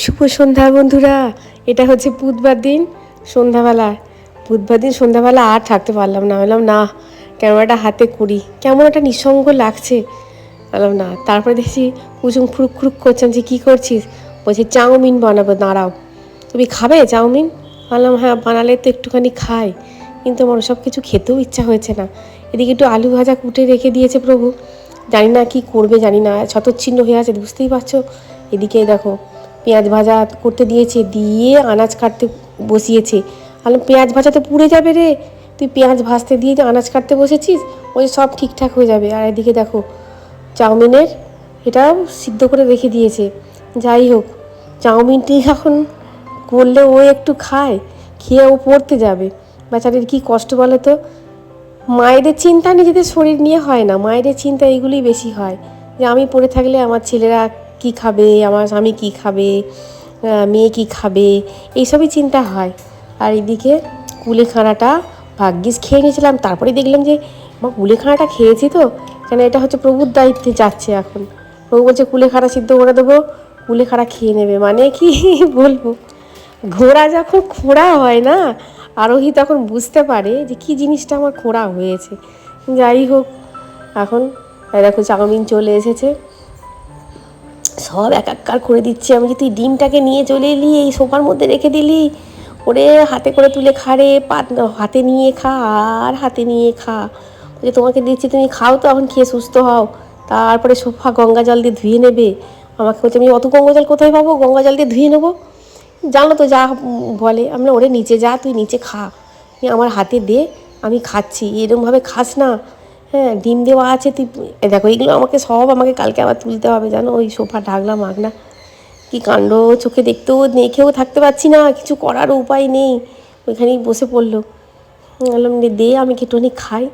শুভ সন্ধ্যা বন্ধুরা, এটা হচ্ছে বুধবার দিন সন্ধ্যাবেলা। বুধবার দিন সন্ধ্যাবেলা আর থাকতে পারলাম না, বললাম, না, ক্যামেরাটা হাতে করি। কেমন একটা নিঃসঙ্গ লাগছে। বললাম, না। তারপরে দেখছি কুচুম খুরুক খুরুক করছেন, যে কী করছিস? বলছি, চাউমিন বানাবো, দাঁড়াও। তুমি খাবে চাউমিন? বললাম হ্যাঁ বানালে তো একটুখানি খাই। কিন্তু আমার সব কিছু খেতেও ইচ্ছা হয়েছে না। এদিকে একটু আলু ভাজা কুটে রেখে দিয়েছে প্রভু। জানি না কি করবে, জানি না ছতচ্ছিন্ন হয়ে আছে, বুঝতেই পারছ? এদিকে দেখো পেঁয়াজ ভাজা করতে দিয়েছে, দিয়ে আনাজ কাটতে বসিয়েছে। আলু পেঁয়াজ ভাজা তো পুড়ে যাবে রে। তুই পেঁয়াজ ভাজতে দিয়ে আনাজ কাটতে বসেছিস, ওই সব ঠিকঠাক হয়ে যাবে। আর এদিকে দেখো, চাউমিনের এটাও সিদ্ধ করে রেখে দিয়েছে। যাই হোক, চাউমিনটি এখন করলে ও একটু খায়, খেয়ে ও পড়তে যাবে। বেচারির কী কষ্ট বলে তো? মায়েদের চিন্তা নিজেদের শরীর নিয়ে হয় না। মায়েদের চিন্তা এইগুলোই বেশি হয়। যে আমি পড়ে থাকলে আমার ছেলেরা কি খাবে, আমার স্বামী কি খাবে মেয়ে কি খাবে, এইসবই চিন্তা হয়। আর এদিকে কুলেখাড়াটা ভাগ্যিস খেয়ে নিয়েছিলাম, তারপরে দেখলাম যে আমার কুলেখাড়াটা খেয়েছি তো, কেন এটা হচ্ছে প্রভুর দায়িত্বে যাচ্ছে এখন। প্রভু বলছে কুলেখাড়া সিদ্ধ করে দেবো কুলেখাড়া খেয়ে নেবে। মানে কি বলব? ঘোড়া যখন খোঁড়া হয় না, আরোহী তখন বুঝতে পারে যে কি জিনিসটা আমার খোঁড়া হয়েছে। যাই হোক, এখন দেখো চাউমিন চলে এসেছে। সব এক একাকার করে দিচ্ছি। আমি যে তুই ডিমটাকে নিয়ে চলে এলি, এই সোফার মধ্যে রেখে দিলি। ওরে, হাতে করে তুলে খারে পাত হাতে নিয়ে খা, আর হাতে নিয়ে খা। যে তোমাকে দিচ্ছি, তুমি খাও তো, এখন খেয়ে সুস্থ হও। তারপরে সোফা গঙ্গা জল দিয়ে ধুয়ে নেবে। আমাকে বলছে আমি অত গঙ্গা জল কোথায় পাবো? গঙ্গা জল দিয়ে ধুয়ে নেব? জানো তো, যা বলে। আমরা ওরে, নিচে যা, তুই নিচে খা। আমার হাতে দে, আমি খাচ্ছি। এরমভাবে খাস না। হ্যাঁ ডিম দেওয়া আছে তুই দেখো এগুলো আমাকে সব আমাকে কালকে আবার তুলতে হবে জানো? ওই সোফা ঢাকলা মাগনা কি কাণ্ড চোখে দেখতেও দেখেও থাকতে পারছি না কিছু করার উপায় নেই। ওইখানেই বসে পড়ল। বললাম "দে, দে আমি একটুখানি খাই।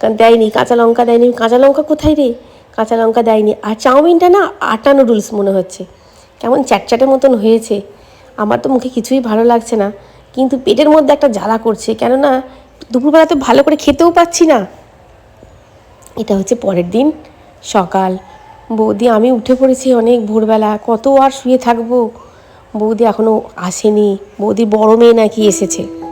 কারণ দেয়নি কাঁচা লঙ্কা দেয়নি। কাঁচা লঙ্কা কোথায় রে? কাঁচা লঙ্কা দেয়নি। আর চাউমিনটা না আটা নুডলস মনে হচ্ছে। কেমন চ্যাটচ্যাটের মতন হয়েছে। আমার তো মুখে কিছুই ভালো লাগছে না। কিন্তু পেটের মধ্যে একটা জ্বালা করছে। কেননা দুপুরবেলা তো ভালো করে খেতেও পাচ্ছি না। এটা হচ্ছে পরের দিন, সকাল। বৌদি, আমি উঠে পড়েছি অনেক ভোরবেলা, কত আর শুয়ে থাকব? বৌদি এখনও আসেনি। বৌদি বড় মেয়ে নাকি এসেছে।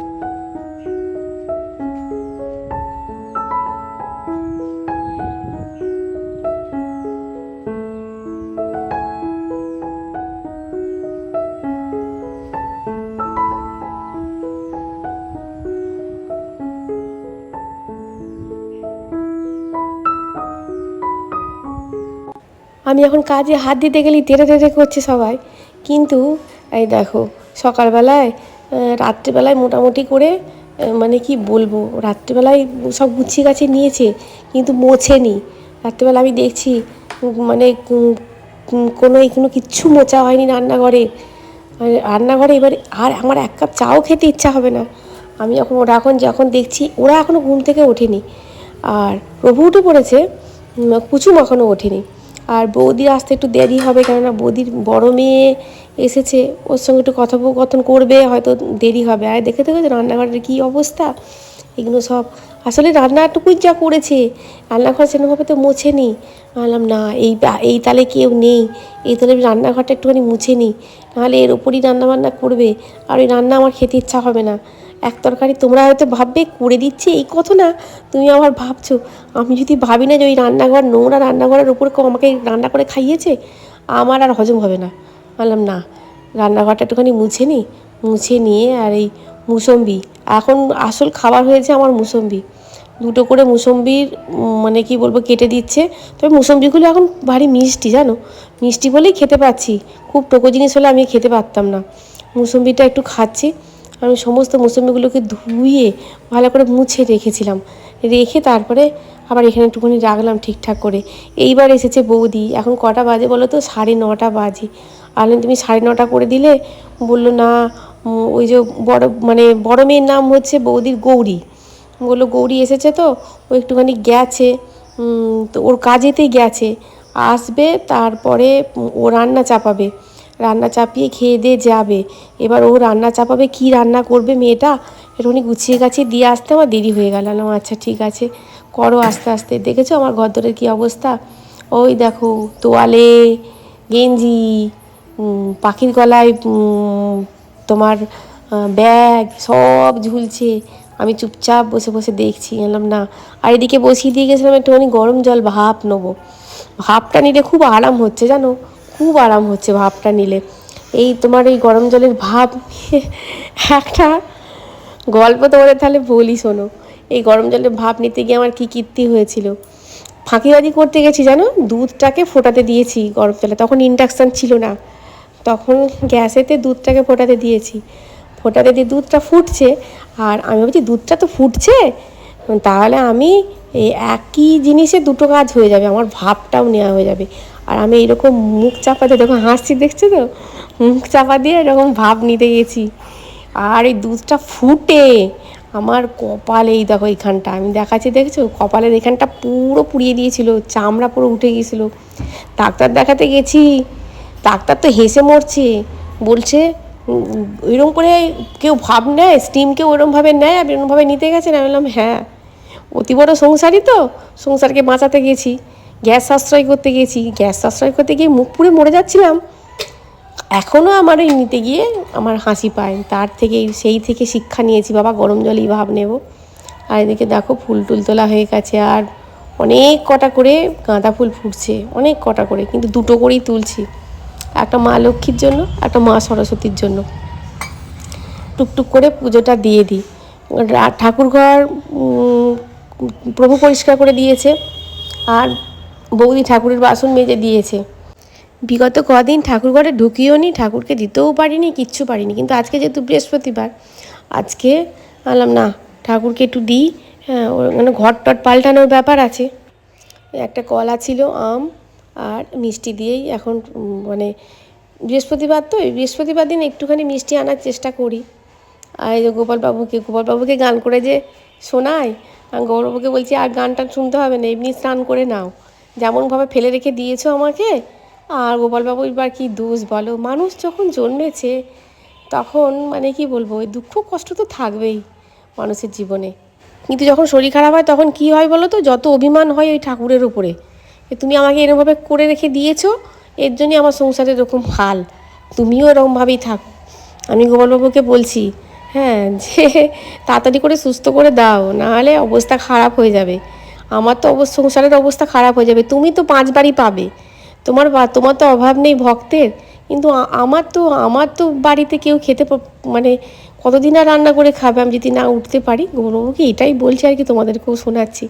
এখন কাজে হাত দিতে গেলেই তেরে তেরে করছে সবাই। কিন্তু এই দেখো, সকালবেলায় রাত্রিবেলায় মোটামুটি করে মানে কি বলব, রাত্রিবেলায় সব গুছিয়ে গাছে নিয়েছে, কিন্তু মোছেনি। রাত্রিবেলা আমি দেখছি মানে কোনো এখনও কিচ্ছু মোচা হয়নি রান্নাঘরে। রান্নাঘরে এবার আর আমার এক কাপ চাও খেতে ইচ্ছা হবে না। আমি এখন ওরা এখন যখন দেখছি, ওরা এখনও ঘুম থেকে ওঠেনি। আর প্রভু পড়েছে কুচুম এখনও ওঠেনি। আর বৌদির আসতে একটু দেরি হবে কেননা বৌদির বড় মেয়ে এসেছে, ওর সঙ্গে একটু কথোপকথন করবে, হয়তো দেরি হবে। আর দেখে দেখো রান্নাঘরের কী অবস্থা? এগুলো সব, আসলে রান্নাটুকুই যা করেছে, রান্নাঘর সেরকমভাবে তো মোছেনি। বললাম না, এই এই তালে কেউ নেই, এই তালে রান্নাঘরটা একটুখানি মুছে নিই। নাহলে এর ওপরই রান্নাবান্না করবে। আর ওই রান্না আমার খেতে ইচ্ছা হবে না। এক তরকারি তোমরা হয়তো ভাববে, করে দিচ্ছে, এই কথা না। তুমি আবার ভাবছ, আমি যদি ভাবি না যে ওই রান্নাঘর, নোংরা রান্নাঘরের উপর কেউ আমাকে রান্না করে খাইয়েছে, আমার আর হজম হবে না। বললাম, না, রান্নাঘরটা একটুখানি মুছে নিই মুছে নিয়ে আর এই মুসম্বি, এখন আসল খাবার হয়েছে আমার মুসম্বি। দুটো করে মুসম্বির মানে কি বলব, কেটে দিচ্ছে। তবে মুসম্বিগুলো এখন ভারী মিষ্টি, জানো? মিষ্টি বলেই খেতে পাচ্ছি। খুব টোকো জিনিস হলে আমি খেতে পারতাম না। মুসম্বিটা একটু খাচ্ছি। আমি সমস্ত মুসম্বিগুলোকে ধুয়ে ভালো করে মুছে রেখেছিলাম। রেখে তারপরে আবার এখানে একটুখানি রাখলাম ঠিকঠাক করে। এইবার এসেছে বৌদি। এখন কটা বাজে বলো তো? সাড়ে নটা বাজে। আলেন তুমি সাড়ে নটা করে দিলে? বলল, না ওই যে বড় মানে বড় মেয়ের নাম হচ্ছে বৌদির গৌরী। বলল, গৌরী এসেছে তো? ও একটুখানি গেছে। তো ওর কাজেতেই গেছে। আসবে, তারপরে ও রান্না চাপাবে। রান্না চাপিয়ে খেয়ে দিয়ে যাবে। এবার ও রান্না চাপাবে, কি রান্না করবে মেয়েটা? একটুখানি গুছিয়ে গাছিয়ে দিয়ে আসতে আমার দেরি হয়ে গেল। আলাম আচ্ছা ঠিক আছে, করো আস্তে আস্তে। দেখেছ আমার ঘরদরের কী অবস্থা? ওই দেখো, তোয়ালে, গেঞ্জি পাখির গলায় তোমার ব্যাগ সব ঝুলছে। আমি চুপচাপ বসে বসে দেখছি এলাম না। আর এদিকে বসিয়ে দিয়ে গেছিলাম, একটুখানি গরম জল ভাপ নেব। ভাপটা নিলে খুব আরাম হচ্ছে, জানো? খুব আরাম হচ্ছে ভাবটা নিলে। এই তোমার এই গরম জলের ভাব একটা গল্প তোমাদের তাহলে বলি শোনো। এই গরম জলের ভাপ নিতে গিয়ে আমার কী কীর্তি হয়েছিল? ফাঁকিবাজি করতে গেছি, জানো? দুধটাকে ফোটাতে দিয়েছি গরম জলে। তখন ইন্ডাকশান ছিল না। তখন গ্যাসেতে দুধটাকে ফোটাতে দিয়েছি। ফোটাতে দিয়ে দুধটা ফুটছে আর আমি ভাবছি, দুধটা তো ফুটছে? তাহলে আমি এই একই জিনিসে দুটো কাজ হয়ে যাবে। আমার ভাবটাও নেওয়া হয়ে যাবে। আর আমি এরকম মুখ চাপা দিয়ে দেখো হাসছি, দেখছ তো? মুখ চাপা দিয়ে এরকম ভাব নিতে গেছি। আর এই দুধটা ফুটে আমার কপালে এই দেখো এইখানটা আমি দেখাচ্ছি, দেখছ? কপালের এখানটা পুরো পুড়িয়ে দিয়েছিল, চামড়া পুরো উঠে গিয়েছিল ডাক্তার দেখাতে গেছি, ডাক্তার তো হেসে মরছে। বলছে এরম করে কেউ ভাব নেয় স্টিম কেউ ওরমভাবে নেয় আপনি এরমভাবে নিতে গেছেন আমি বললাম হ্যাঁ। অতি বড় সংসারই তো, সংসারকে বাঁচাতে গেছি। গ্যাস সাশ্রয় করতে গেছি গ্যাস সাশ্রয় করতে গিয়ে মুখ পুড়ে মরে যাচ্ছিলাম। এখনও আমার ওই নিতে গিয়ে আমার হাসি পায়। তার থেকে, সেই থেকে শিক্ষা নিয়েছি, বাবা, গরম জলই ভাব নেব। আর এদিকে দেখো, ফুল টুল তোলা হয়ে গেছে। আর অনেক কটা করে গাঁদা ফুল ফুটছে, অনেক কটা করে, কিন্তু দুটো করেই তুলছি। একটা মা লক্ষ্মীর জন্য, একটা মা সরস্বতীর জন্য। টুকটুক করে পুজোটা দিয়ে দিই। ঠাকুরঘর প্রভু পরিষ্কার করে দিয়েছে। আর বৌদি ঠাকুরের বাসন মেজে দিয়েছে। বিগত কদিন ঠাকুরঘরে ঢুকিও নি, ঠাকুরকে দিতেও পারিনি, কিচ্ছু পারিনি। কিন্তু আজকে যেহেতু বৃহস্পতিবার, আজকে বললাম না, ঠাকুরকে একটু দিই। হ্যাঁ মানে ঘর টট পাল্টানোর ব্যাপার আছে। একটা কলা ছিল, আম আর মিষ্টি দিয়েই এখন মানে বৃহস্পতিবার তো বৃহস্পতিবার দিন একটুখানি মিষ্টি আনার চেষ্টা করি। আর এই যে গোপালবাবুকে গোপালবাবুকে গান করে যে শোনায় গৌরবকে বলছি, আর গানটা শুনতে হবে না, এমনি স্নান করে নাও। যেমনভাবে ফেলে রেখে দিয়েছ আমাকে, আর গোপালবাবু এবার কি দোষ বলো? মানুষ যখন জন্মেছে, তখন মানে কি বলব, ওই দুঃখ কষ্ট তো থাকবেই মানুষের জীবনে। কিন্তু যখন শরীর খারাপ হয়, তখন কি হয় বলো তো? যত অভিমান হয় ওই ঠাকুরের উপরে। তুমি আমাকে এরকমভাবে করে রেখে দিয়েছ, এর জন্যই আমার সংসারে এরকম হাল। তুমিও এরকমভাবেই থাকো। আমি গোপালবাবুকে বলছি হ্যাঁ যে তাড়াতাড়ি করে সুস্থ করে দাও, নাহলে অবস্থা খারাপ হয়ে যাবে। আমার তো অবস্থা, সংসারের অবস্থা খারাপ হয়ে যাবে। তুমি তো পাঁচবারই পাবে। তোমার বা, তোমার তো অভাব নেই ভক্তের। কিন্তু আমার তো আমার তো বাড়িতে কেউ খেতে মানে কতদিন আর রান্না করে খাবে আমি যদি না উঠতে পারি? গৌরবকে এটাই বলছি আর কি তোমাদেরকেও শোনাচ্ছি।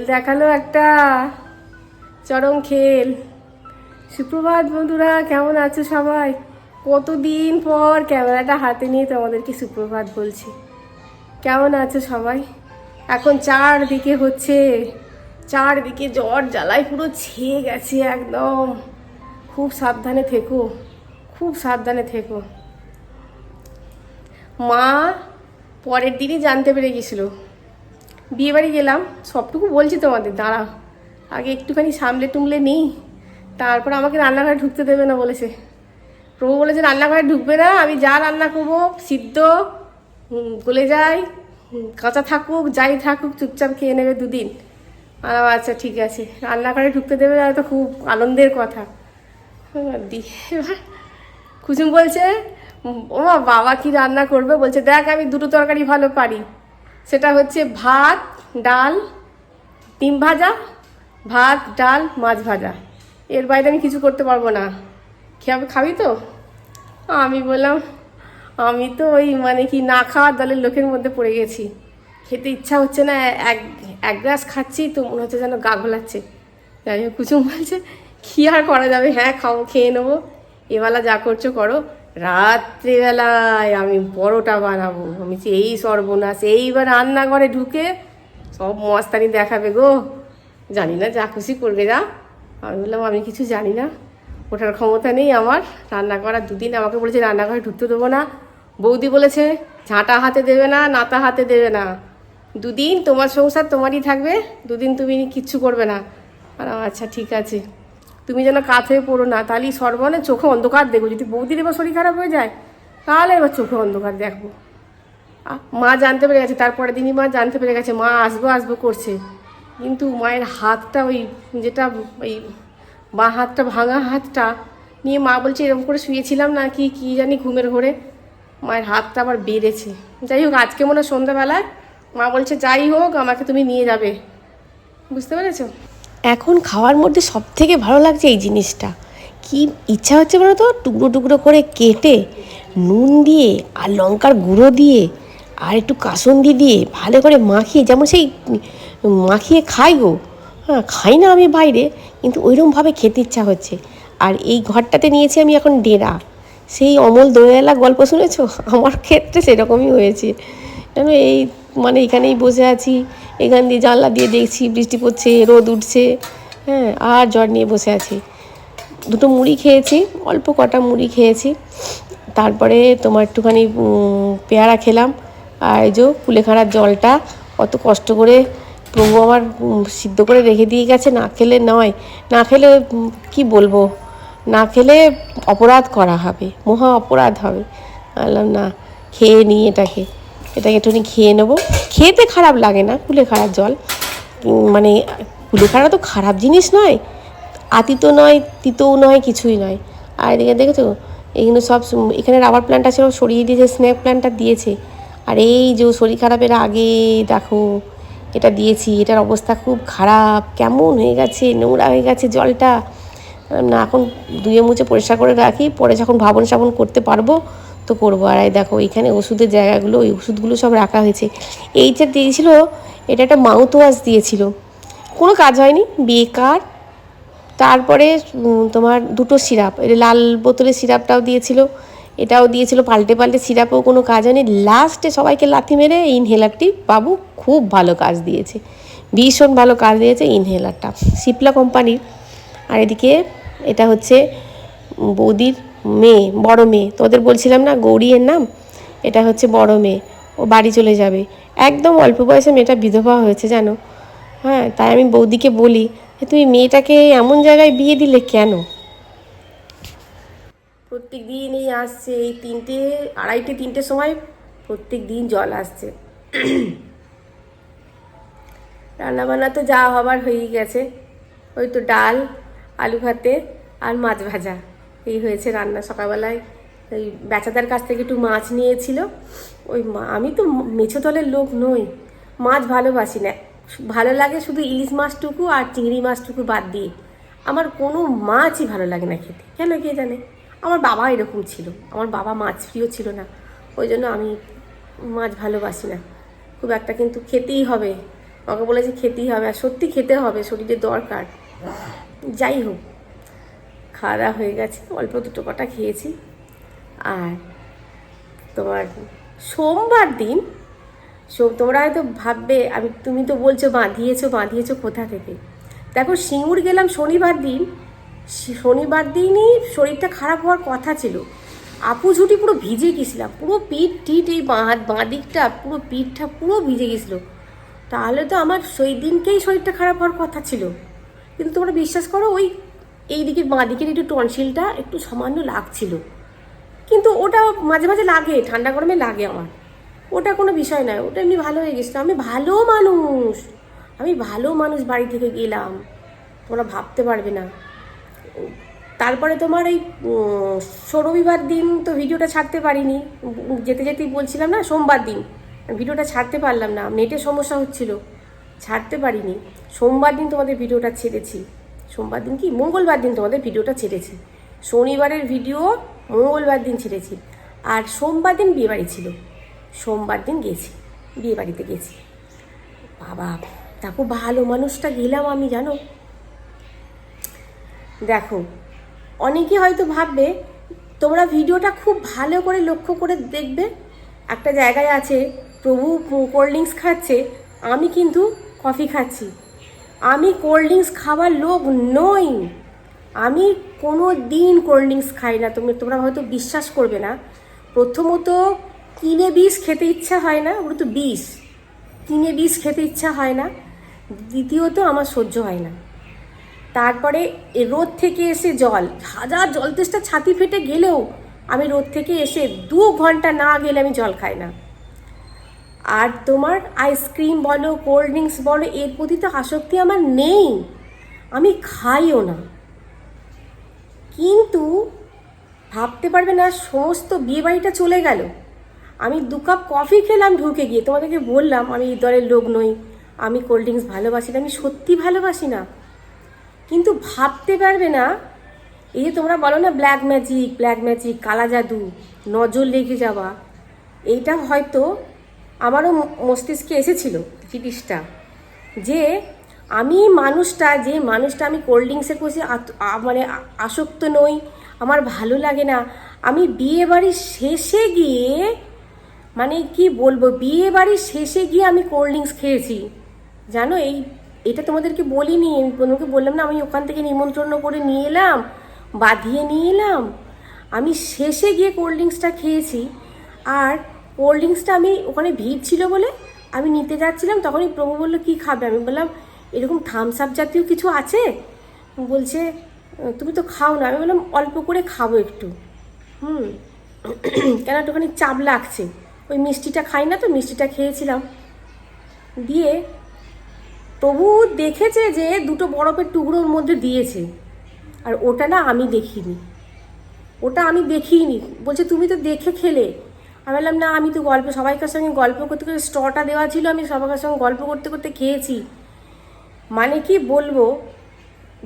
খেল দেখাল একটা। চরম খেল। সুপ্রভাত বন্ধুরা, কেমন আছো সবাই? কতদিন পর ক্যামেরাটা হাতে নিয়ে তোমাদেরকে সুপ্রভাত বলছি। কেমন আছো সবাই? এখন চারদিকে হচ্ছে, চারদিকে জ্বর জ্বালায় পুরো ছেয়ে গেছে একদম। খুব সাবধানে থেকো, খুব সাবধানে থেকো। মা পরের দিনই জানতে পেরে গেছিল। বিয়ে বাড়ি গেলাম সবটুকু বলছি তোমাদের দাঁড়া আগে একটুখানি সামলে টুমলে নিই তারপর আমাকে রান্নাঘরে ঢুকতে দেবে না বলেছে। প্রভু বলেছে রান্নাঘরে ঢুকবে না আমি যা রান্না করব সিদ্ধ গলে হুম, কাঁচা থাকুক যাই থাকুক চুপচাপ খেয়ে নেবে দুদিন। আহ, আচ্ছা ঠিক আছে রান্নাঘরে ঢুকতে দেবে না তো খুব আনন্দের কথা। দি এবার কুসুম বলছে ও বাবা কি রান্না করবে? বলছে দেখ আমি দুটো তরকারি ভালো পারি। সেটা হচ্ছে ভাত, ডাল, ডিম ভাজা, ভাত, ডাল, মাছ ভাজা। এর বাইরে আমি কিছু করতে পারব না। খেয়াবে খাবি তো? আমি বললাম, আমি তো ওই মানে কি না খাওয়ার দলের লোকের মধ্যে পড়ে গেছি। খেতে ইচ্ছা হচ্ছে না, এক এক গ্লাস খাচ্ছি তো মনে হচ্ছে যেন গা ঘোলাচ্ছে। যাই হোক কুচুম বলছে, কী আর করা যাবে? হ্যাঁ খাও, খেয়ে নেব। এবেলা যা করছ করো। রাত্রিবেলায় আমি পরোটা বানাবো। আমি এই সর্বনাশ। এইবার রান্নাঘরে ঢুকে সব মস্তানি দেখাবে গো। জানি না, যা খুশি করবে যা আমি বললাম, আমি কিছু জানি না। ওঠার ক্ষমতা নেই আমার। রান্না করার দুদিন আমাকে বলেছে, রান্নাঘরে ঢুকতে দেবো না। বৌদি বলেছে, ঝাঁটা হাতে দেবে না, নাতা হাতে দেবে না। দুদিন তোমার সংসার তোমারই থাকবে, দুদিন তুমি কিচ্ছু করবে না। আর আচ্ছা ঠিক আছে। তুমি যেন কাত হয়ে পড়ো না, তাহলে সর্বনে চোখে অন্ধকার দেখব। যদি বৌদির এবার শরীর খারাপ হয়ে যায়, তাহলে এবার চোখে অন্ধকার দেখব। মা জানতে পেরে গেছে তারপরে দিনই মা জানতে পেরে গেছে, মা আসব আসব করছে। কিন্তু মায়ের হাতটা ওই যেটা ওই বা হাতটা ভাঙা হাতটা নিয়ে মা বলছে, এরকম করে শুয়েছিলাম না কি কী জানি ঘুমের ঘরে। মায়ের হাতটা আবার বেড়েছে। যাই হোক, আজকে মনে হয় সন্ধ্যাবেলায় মা বলছে, যাই হোক, আমাকে তুমি নিয়ে যাবে। বুঝতে পেরেছ? এখন খাওয়ার মধ্যে সব থেকে ভালো লাগছে এই জিনিসটা। কি ইচ্ছা হচ্ছে বলো তো? টুকরো টুকরো করে কেটে নুন দিয়ে আর লঙ্কার গুঁড়ো দিয়ে আর একটু কাসুন্দি দিয়ে ভালো করে মাখিয়ে, যেমন সেই মাখিয়ে খাই গো। হ্যাঁ খাই না আমি বাইরে, কিন্তু ওইরকমভাবে খেতে ইচ্ছা হচ্ছে। আর এই ঘরটাতে নিয়েছি আমি এখন ডেরা। সেই অমল দোয়েলা গল্প শুনেছ? আমার ক্ষেত্রে সেরকমই হয়েছে। কেন এই মানে এখানেই বসে আছি। এখান দিয়ে জানলা দিয়ে দেখছি, বৃষ্টি পড়ছে, রোদ উঠছে হ্যাঁ আর জ্বর নিয়ে বসে আছি। দুটো মুড়ি খেয়েছি, অল্প কটা মুড়ি খেয়েছি। তারপরে তোমার একটুখানি পেয়ারা খেলাম। আর এই যে কুলেখাড়ার জলটা অত কষ্ট করে প্রভু আমার সিদ্ধ করে রেখে দিয়ে গেছে। না খেলে নয়, না খেলে কি বলব? না খেলে অপরাধ করা হবে, মহা অপরাধ হবে। বললাম, না, খেয়ে নিই এটাকে। এটাকে একটুখানি খেয়ে নেব। খেতে খারাপ লাগে না কুলেখাড়ার জল। উম, মানে কুলেখাড়া তো খারাপ জিনিস নয় আতিত নয় তিতও নয় কিছুই নয়। আর এদিকে দেখেছ এখানে সব এখানে রাবার প্ল্যান্টটা ছিল সরিয়ে দিয়েছে স্নেক প্ল্যান্টটা দিয়েছে। আর এই যে শরীর খারাপের আগে দেখো এটা দিয়েছি এটার অবস্থা খুব খারাপ কেমন হয়ে গেছে নোংরা হয়ে গেছে জলটা। না এখন ধুয়ে মুছে পরিষ্কার করে রাখি পরে যখন ভাবন সাবন করতে পারব করব আর এই দেখো, এখানে ওষুধের জায়গাগুলো, ওই ওষুধগুলো সব রাখা হয়েছে। এই যে দিয়েছিল, এটা একটা মাউথ ওয়াশ দিয়েছিল। কোনো কাজ হয়নি, বেকার। তারপরে তোমার দুটো সিরাপ লাল বোতলের সিরাপটাও দিয়েছিল, এটাও দিয়েছিল, পাল্টে পাল্টে সিরাপেও কোনো কাজ হয়নি। লাস্টে সবাইকে লাথি মেরে ইনহেলারটি বাবু খুব ভালো কাজ দিয়েছে। ভীষণ ভালো কাজ দিয়েছে ইনহেলারটা সিপলা কোম্পানির আর এদিকে, এটা হচ্ছে বৌদির মেয়ে, বড় মেয়ে। তোদের বলছিলাম না গৌরীর নাম? এটা হচ্ছে বড় মেয়ে। ও বাড়ি চলে যাবে। একদম অল্প বয়সে মেয়েটা বিধবা হয়েছে, জানো? হ্যাঁ তাই আমি বৌদিকে বলি তুমি মেয়েটাকে এমন জায়গায় বিয়ে দিলে কেন? প্রত্যেক দিনই আসছে এই তিনটে, আড়াইটে তিনটে সময় প্রত্যেক দিন জল আসছে। রান্নাবান্না তো যা হবার হয়েই গেছে। ওই তো ডাল, আলু ভাতে আর মাছ ভাজা। এই হয়েছে রান্না সকালবেলায়। ওই বেচাদার কাছ থেকে একটু মাছ নিয়েছিল। ওই আমি তো মেছো তলের লোক নই। মাছ ভালোবাসি না। ভালো লাগে শুধু ইলিশ মাছটুকু আর চিংড়ি মাছটুকু বাদ দিয়ে। আমার কোনো মাছই ভালো লাগে না খেতে। কেন কে জানে? আমার বাবা এরকম ছিল। আমার বাবা মাছ প্রিয় ছিল না। ওই জন্য আমি মাছ ভালোবাসি না। খুব একটা কিন্তু খেতেই হবে। আমাকে বলেছে খেতেই হবে। আর সত্যি খেতে হবে। শরীরের দরকার। যাই হোক। খাওয়া দাওয়া হয়ে গেছে, অল্প দুটো কটা খেয়েছি। আর তোমার সোমবার দিন তোমরা হয়তো ভাববে, আমি, তুমি তো বলছো বাঁধিয়েছো বাঁধিয়েছো কোথা থেকে? দেখো, সিঙ্গুর গেলাম শনিবার দিন শনিবার দিনই শরীরটা খারাপ হওয়ার কথা ছিল। আপু ঝুটি পুরো ভিজে গেছিলাম, পুরো পিঠ টিট, এই বাঁ বাঁ দিকটা পুরো পিঠটা পুরো ভিজে গেছিল। তাহলে তো আমার সেই দিনকেই শরীরটা খারাপ হওয়ার কথা ছিল। কিন্তু তোমরা বিশ্বাস করো, ওই এই দিকের বাঁ দিকের একটু টনসিলটা একটু সামান্য লাগছিল। কিন্তু ওটা মাঝে মাঝে লাগে, ঠান্ডা গরমে লাগে আমার। ওটা কোনো বিষয় নয়, ওটা এমনি ভালো হয়ে গেছিল। আমি ভালো মানুষ, আমি ভালো মানুষ বাড়ি থেকে গেলাম। তোমরা ভাবতে পারবে না। তারপরে তোমার এই রবিবার দিন তো ভিডিওটা ছাড়তে পারিনি। যেতে যেতেই বলছিলাম না, সোমবার দিন। ভিডিওটা ছাড়তে পারলাম না নেটের সমস্যা হচ্ছিল, ছাড়তে পারিনি। সোমবার দিন তোমাদের ভিডিওটা ছেড়েছি। সোমবার দিন কি? মঙ্গলবার দিন তোমাদের ভিডিওটা ছেড়েছি। শনিবারের ভিডিও মঙ্গলবার দিন ছেড়েছি। আর সোমবার দিন বিয়েবাড়ি ছিল। সোমবার দিন গেছি। বিয়েবাড়িতে গেছি। বাবা, দেখো ভালো মানুষটা গেলাম আমি, জানো? দেখো, অনেকে হয়তো ভাববে, তোমরা ভিডিওটা খুব ভালো করে লক্ষ্য করে দেখবে। একটা জায়গায় আছে, প্রভু কোল্ড ড্রিঙ্কস খাচ্ছে, আমি কিন্তু কফি খাচ্ছি। আমি কোল্ড ড্রিঙ্কস খাওয়ার লোক নই। আমি কোনো দিন কোল্ড ড্রিঙ্কস খাই না। তুমি, তোমরা হয়তো বিশ্বাস করবে না। প্রথমত, কিনে বিষ খেতে ইচ্ছা হয় না, ওগুলো তো বিষ কিনে বিষ খেতে ইচ্ছা হয় না। দ্বিতীয়ত, আমার সহ্য হয় না। তারপরে রোদ থেকে এসে জল। হাজার জল তেষ্টা ছাতি ফেটে গেলেও আমি রোদ থেকে এসে দু ঘণ্টা না গেলে আমি জল খাই না। আর তোমার আইসক্রিম বলো কোল্ড ড্রিঙ্কস বলো, এর প্রতি তো আসক্তি আমার নেই। আমি খাইও না। কিন্তু ভাবতে পারবে না, সমস্ত বিয়েবাড়িটা চলে গেল। আমি দু কাপ কফি খেলাম, ঢুকে গিয়ে তোমাদেরকে বললাম, আমি এই দলের লোক নই। আমি কোল্ড ড্রিঙ্কস ভালোবাসি না, আমি সত্যি ভালোবাসি না। কিন্তু ভাবতে পারবে না, এই যে তোমরা বলো না ব্ল্যাক ম্যাজিক ব্ল্যাক ম্যাজিক কালা জাদু, নজর লেগে যাওয়া, এইটা হয়তো আমারও মস্তিষ্কে এসেছিল জিনিসটা যে আমি মানুষটা, যে মানুষটা আমি কোল্ড ড্রিঙ্কসের প্রতি মানে আসক্ত নই, আমার ভালো লাগে না। আমি বিয়ে বাড়ির শেষে গিয়ে মানে কি বলব, বিয়ে বাড়ির শেষে গিয়ে আমি কোল্ড ড্রিঙ্কস খেয়েছি। জানো এই, এটা তোমাদেরকে বলিনি, আমি তোমাকে বললাম না, আমি ওখান থেকে নিমন্ত্রণ করে নিয়ে এলাম, বাঁধিয়ে নিয়ে এলাম। আমি শেষে গিয়ে কোল্ড ড্রিঙ্কসটা খেয়েছি। আর কোল্ড ড্রিঙ্কসটা আমি ওখানে ভিড় ছিল বলে আমি নিতে যাচ্ছিলাম, তখনই প্রভু বলল, কী খাবে? আমি বললাম, এরকম থামস আপ জাতীয় কিছু আছে? বলছে, তুমি তো খাও না। আমি বললাম, অল্প করে খাব একটু। হুম, কেন একটুখানি চাপ লাগছে। ওই মিষ্টিটা খাই না তো, মিষ্টিটা খেয়েছিলাম। দিয়ে তবু দেখেছে যে দুটো বরফের টুকরোর মধ্যে দিয়েছে। আর ওটা না আমি দেখিনি। ওটা আমি দেখিনি। বলছে, তুমি তো দেখে খেলে। আমি বললাম, না, আমি তো গল্প সবাইকার সঙ্গে গল্প করতে করতে স্টটা দেওয়া ছিল, আমি সবাইকার সঙ্গে গল্প করতে করতে খেয়েছি। মানে কি বলব?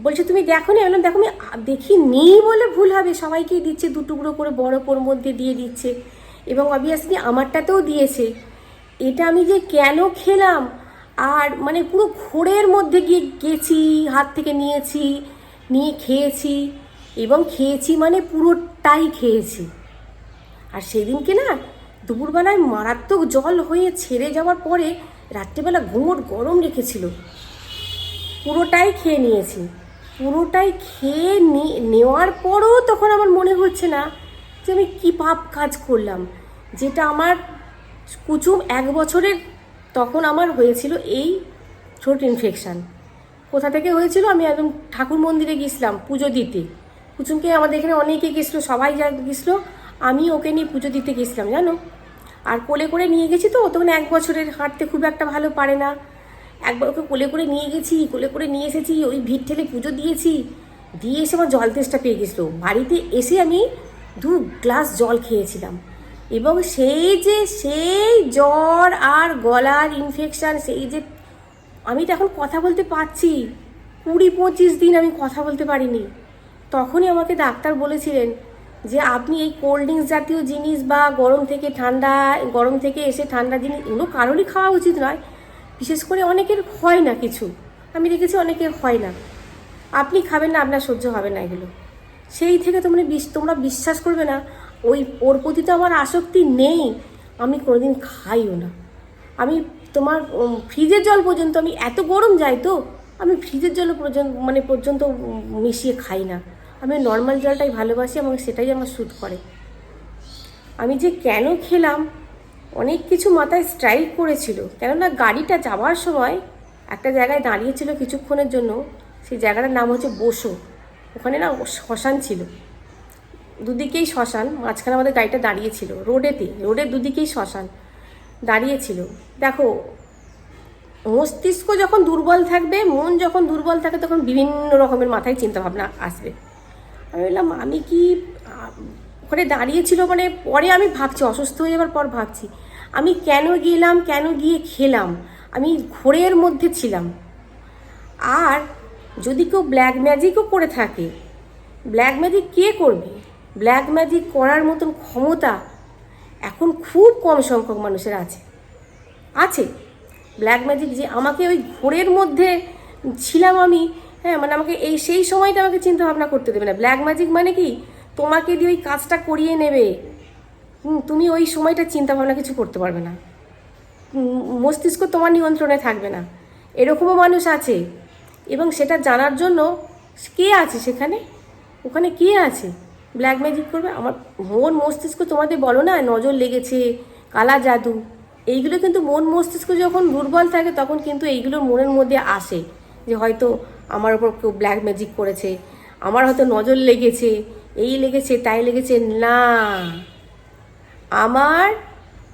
বলছে, তুমি দেখো নি? বললাম, দেখো আমি দেখি দেখিনি বলে ভুল হবে। সবাইকেই দিচ্ছে, দু টুকরো করে বরফের মধ্যে দিয়ে দিচ্ছে। এবং অবভিয়াসলি আমারটাতেও দিয়েছে। এটা আমি যে কেন খেলাম? আর মানে পুরো ঘোরের মধ্যে গিয়ে গেছি, হাত থেকে নিয়েছি, নিয়ে খেয়েছি। এবং খেয়েছি মানে পুরোটাই খেয়েছি। আর সেদিনকে না দুপুরবেলায় মারাত্মক জল হয়ে ছেড়ে যাওয়ার পরে রাত্রেবেলা ঘুমোট গরম রেখেছিল। পুরোটাই খেয়ে নিয়েছি। পুরোটাই খেয়ে নেওয়ার পরও তখন আমার মনে হচ্ছে না যে আমি কী পাপ কাজ করলাম। যেটা আমার কুচুম এক বছরের তখন আমার হয়েছিল এই থ্রোট ইনফেকশান কোথা থেকে হয়েছিল? আমি একদম ঠাকুর মন্দিরে গেছিলাম পুজো দিতে। কুচুমকে আমাদের এখানে অনেকে গেছিল সবাই যা গেছিল আমি ওকে নিয়ে পুজো দিতে গেছিলাম জানো? আর কোলে করে নিয়ে গেছি তো, তখন এক বছরের হাঁটতে খুব একটা ভালো পারে না। একবার ওকে কোলে করে নিয়ে গেছি, কোলে করে নিয়ে এসেছি, ওই ভিড় ঠেলে পুজো দিয়েছি। দিয়ে এসে আমার জল তেষ্টা পেয়ে গেছিল। বাড়িতে এসে আমি দু গ্লাস জল খেয়েছিলাম। এবং সেই যে, সেই জ্বর আর গলার ইনফেকশান সেই যে আমি তো এখন কথা বলতে পারছি, কুড়ি পঁচিশ দিন আমি কথা বলতে পারিনি। তখনই আমাকে ডাক্তার বলেছিলেন যে আপনি এই কোল্ড ড্রিঙ্কস জাতীয় জিনিস বা গরম থেকে ঠান্ডা, গরম থেকে এসে ঠান্ডা জিনিস এগুলো কারোরই খাওয়া উচিত নয়। বিশেষ করে অনেকের হয় না কিছু। আমি দেখেছি অনেকের হয় না। আপনি খাবেন না, আপনার সহ্য হবে না এগুলো। সেই থেকে তোমরা বিশ তোমরা বিশ্বাস করবে না, ওই ওর প্রতি তো আমার আসক্তি নেই। আমি কোনোদিন খাইও না। আমি তোমার ফ্রিজের জল পর্যন্ত আমি এত গরম যাই তো, আমি ফ্রিজের জল পর্যন্ত মানে পর্যন্ত মিশিয়ে খাই না। আমি নর্মাল জলটাই ভালোবাসি এবং সেটাই আমার শ্যুট করে। আমি যে কেন খেলাম, অনেক কিছু মাথায় স্ট্রাইক করেছিল। কেননা গাড়িটা যাওয়ার সময় একটা জায়গায় দাঁড়িয়েছিল কিছুক্ষণের জন্য, সেই জায়গাটার নাম হচ্ছে বসো। ওখানে না শ্মশান ছিল। দুদিকেই শ্মশান, মাঝখানে আমাদের গাড়িটা দাঁড়িয়েছিল। রোডেতে, রোডের দুদিকেই শ্মশান দাঁড়িয়েছিল। দেখো, মস্তিষ্ক যখন দুর্বল থাকবে, মন যখন দুর্বল থাকে, তখন বিভিন্ন রকমের মাথায় চিন্তাভাবনা আসবে। আমি বললাম, আমি কি, ওখানে দাঁড়িয়েছিল মানে পরে আমি ভাবছি, অসুস্থ হয়ে যাওয়ার পর ভাবছি, আমি কেন গেলাম, কেন গিয়ে খেলাম? আমি ঘোরের মধ্যে ছিলাম। আর যদি কেউ ব্ল্যাক ম্যাজিকও করে থাকে ব্ল্যাক ম্যাজিক কে করবে? ব্ল্যাক ম্যাজিক করার মতন ক্ষমতা এখন খুব কম সংখ্যক মানুষের আছে। আছে। ব্ল্যাক ম্যাজিক যে আমাকে ওই ঘোরের মধ্যে ছিলাম আমি হ্যাঁ মানে আমাকে এই সেই সময়টা আমাকে চিন্তা ভাবনা করতে দেবে না। ব্ল্যাক ম্যাজিক মানে কি? তোমাকে দিয়ে ওই কাজটা করিয়ে নেবে। তুমি ওই সময়টা চিন্তা ভাবনা কিছু করতে পারবে না। মস্তিষ্ক তোমার নিয়ন্ত্রণে থাকবে না। এরকমও মানুষ আছে। এবং সেটা জানার জন্য কে আছে সেখানে? ওখানে কে আছে? ব্ল্যাক ম্যাজিক করবে? আমার মন মস্তিষ্ক তোমাদের বলো না, নজর লেগেছে, কালা জাদু। এইগুলো কিন্তু মন মস্তিষ্ক যখন দুর্বল থাকে তখন কিন্তু এইগুলো মনের মধ্যে আসে। যে হয়তো আমার ওপর কেউ ব্ল্যাক ম্যাজিক করেছে। আমার হয়তো নজর লেগেছে, এই লেগেছে, তাই লেগেছে, না। আমার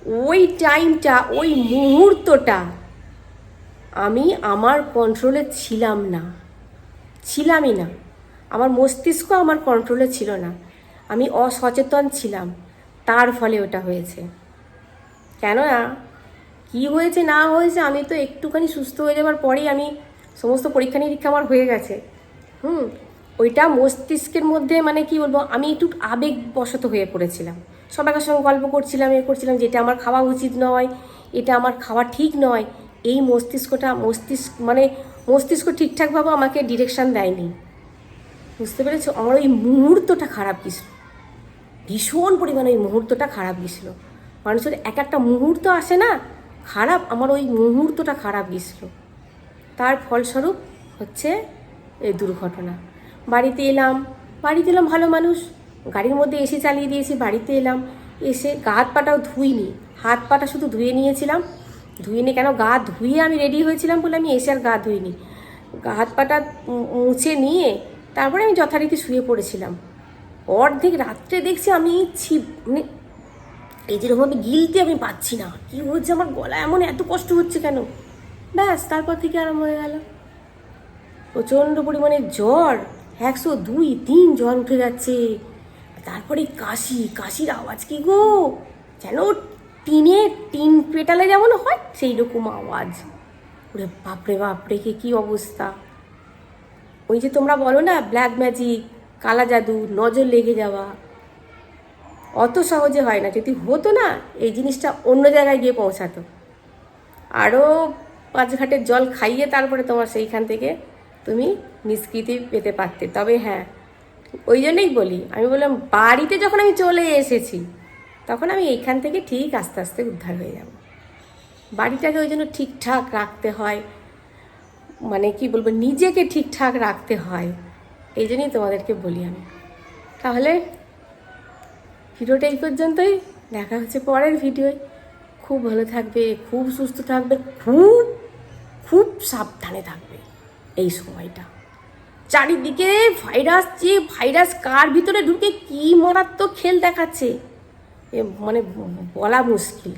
ওই টাইমটা ওই মুহূর্তটা আমি আমার কন্ট্রোলে ছিলাম না। ছিলামই না। আমার মস্তিষ্ক আমার কন্ট্রোলে ছিল না। আমি অসচেতন ছিলাম। তার ফলে ওটা হয়েছে। কেননা, কি হয়েছে, না হয়েছে, আমি তো একটুখানি সুস্থ হয়ে যাওয়ার পরেই আমি সমস্ত পরীক্ষা নিরীক্ষা আমার হয়ে গেছে। হুম, ওইটা মস্তিষ্কের মধ্যে মানে কি বলব, আমি একটু আবেগবশত হয়ে পড়েছিলাম। সবাইকার সঙ্গে গল্প করছিলাম, এ করছিলাম যেটা আমার খাওয়া উচিত নয়, এটা আমার খাওয়া ঠিক নয়। এই মস্তিষ্কটা মস্তিষ্ক মানে মস্তিষ্ক ঠিকঠাকভাবে আমাকে ডিরেকশন দেয়নি। বুঝতে পেরেছ? আমার ওই মুহূর্তটা খারাপ গেছিল। ভীষণ পরিমাণে ওই মুহূর্তটা খারাপ গেছিল। মানুষের এক একটা মুহূর্ত আসে না, খারাপ, আমার ওই মুহূর্তটা খারাপ গেছিল। তার ফলস্বরূপ হচ্ছে এই দুর্ঘটনা। বাড়িতে এলাম বাড়িতে এলাম ভালো মানুষ। গাড়ির মধ্যে এসে চালিয়ে দিয়েছি, বাড়িতে এলাম। এসে গা হাত পাটাও ধুইনি। হাত পাটা শুধু ধুয়ে নিয়েছিলাম। ধুয়ে নিয়ে কেন? গা ধুয়ে আমি রেডি হয়েছিলাম বলে আমি এসে আর গা ধুইনি। গা হাত পাটা মুছে নিয়ে তারপরে আমি যথারীতি শুয়ে পড়েছিলাম। অর্ধেক রাত্রে দেখছি আমি ছিপ মানে এই যেরকম আমি গিলতে আমি পাচ্ছি না। কি হচ্ছে আমার গলা এমন এত কষ্ট হচ্ছে কেন? ব্যাস, তারপর থেকে আরম্ভ হয়ে গেল। প্রচণ্ড পরিমাণে জ্বর, একশো দুই তিন জ্বর উঠে যাচ্ছে। তারপরে কাশি, কাশির আওয়াজ কি গো? যেন টিনে, টিন পেটালে যেমন হয় সেই রকম আওয়াজ। ওরে বাপরে বাপরে কে কি অবস্থা? ওই যে তোমরা বলো না ব্ল্যাক ম্যাজিক কালা জাদু, নজর লেগে যাওয়া। অত সহজে হয় না, যদি হতো না, এই জিনিসটা অন্য জায়গায় গিয়ে পৌঁছাতো। আরও পাঁচ ঘাটের জল খাইয়ে তারপরে তোমার সেইখান থেকে তুমি নিষ্কৃতি পেতে পারতে। তবে হ্যাঁ ওই জন্যই বলি, আমি বললাম, বাড়িতে যখন আমি চলে এসেছি, তখন আমি এইখান থেকে ঠিক আস্তে আস্তে উদ্ধার হয়ে যাব। বাড়িটাকে ওই জন্য ঠিকঠাক রাখতে হয় মানে কি বলব, নিজেকে ঠিকঠাক রাখতে হয়, এই জন্যই তোমাদেরকে বলি আমি। তাহলে ভিডিওটা এই পর্যন্তই, দেখা হচ্ছে পরের ভিডিওয়। খুব ভালো থাকবে, খুব সুস্থ থাকবে, খুব খুব সাবধানে থাকবে এই সময়টা। চারিদিকে ভাইরাস যে ভাইরাস কার ভিতরে ঢুকে কী মারাত্মক খেল দেখাচ্ছে? মানে বলা মুশকিল।